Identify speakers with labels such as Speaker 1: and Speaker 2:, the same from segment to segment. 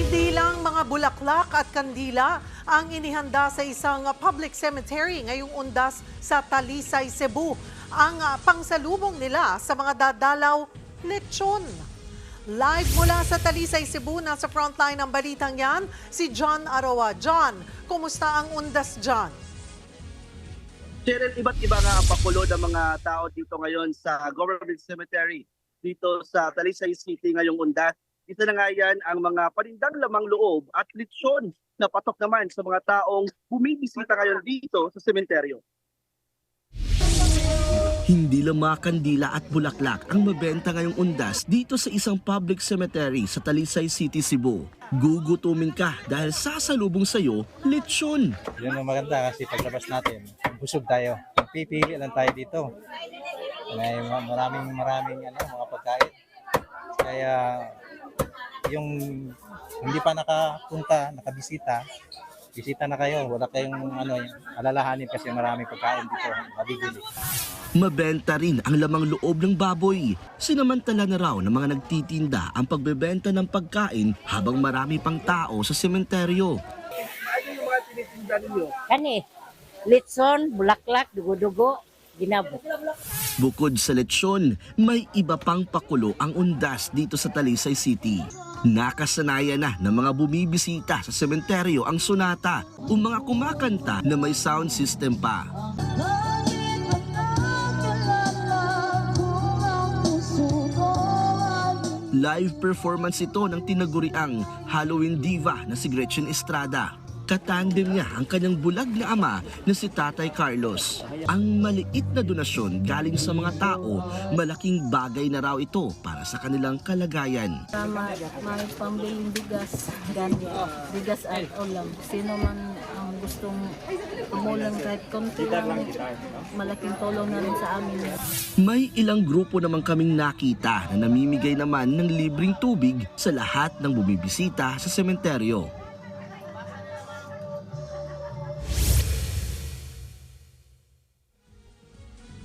Speaker 1: Hindi lang mga bulaklak at kandila ang inihanda sa isang public cemetery ngayong undas sa Talisay, Cebu. Ang pangsalubong nila sa mga dadalaw, lechon. Live mula sa Talisay, Cebu, nasa frontline ng balitang yan, si John Arawa. John, kumusta ang undas, John?
Speaker 2: Cheryl, iba't iba nga ang pakulo ng mga tao dito ngayon sa Government Cemetery dito sa Talisay City ngayong undas. Isa na nga yan ang mga panindang lamang loob at litsyon na patok naman sa mga taong bumibisita ngayon dito sa sementeryo.
Speaker 3: Hindi lang mga kandila at bulaklak ang mabenta ngayong undas dito sa isang public cemetery sa Talisay City, Cebu. Gugutumin ka dahil sasalubong sa'yo, lechon.
Speaker 4: Yun ang maganda kasi paglabas natin, busog tayo. Pipili lang tayo dito. May ma- maraming maraming ano, mga pagkain. Kaya yung hindi pa nakapunta, nakabisita, bisita na kayo. Wala kayong ano, alalahanin kasi maraming pagkain dito. Mabibili.
Speaker 3: Mabenta rin ang lamang loob ng baboy. Sinamantala na raw ng mga nagtitinda ang pagbebenta ng pagkain habang marami pang tao sa sementeryo.
Speaker 2: Ano yung mga tinitinda ninyo?
Speaker 5: Kani, litson, bulaklak, dugo-dugo, ginabo.
Speaker 3: Bukod sa lechon, may iba pang pakulo ang undas dito sa Talisay City. Nakasanayan na ng mga bumibisita sa sementeryo ang sonata o mga kumakanta na may sound system pa. Live performance ito ng tinaguriang Halloween diva na si Gretchen Estrada. Katandem niya ang kanyang bulag na ama na si Tatay Carlos. Ang maliit na donasyon galing sa mga tao, malaking bagay na raw ito para sa kanilang kalagayan.
Speaker 6: Tama, may pambiling bigas, ganyan. Bigas at ulam. Sino man ang gustong umulang kahit konti lang, malaking tulong na rin sa amin.
Speaker 3: May ilang grupo naman kaming nakita na namimigay naman ng libreng tubig sa lahat ng bumibisita sa sementeryo.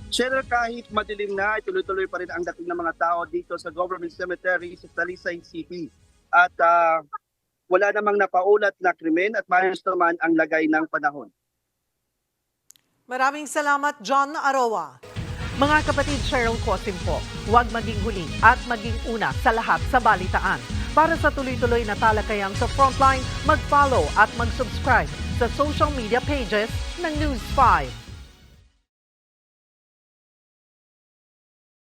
Speaker 2: Cheryl, kahit madilim na, tuloy-tuloy pa rin ang dating ng mga tao dito sa Government Cemetery sa Talisay City. At ah, wala namang napaulat na krimen at maayos naman ang lagay ng panahon.
Speaker 1: Maraming salamat, John Arawa. Mga kapatid Cheryl Cosim po, huwag maging huli at maging una sa lahat sa balitaan. Para sa tuloy-tuloy na talakayang sa Frontline, mag-follow at mag-subscribe sa social media pages ng News 5.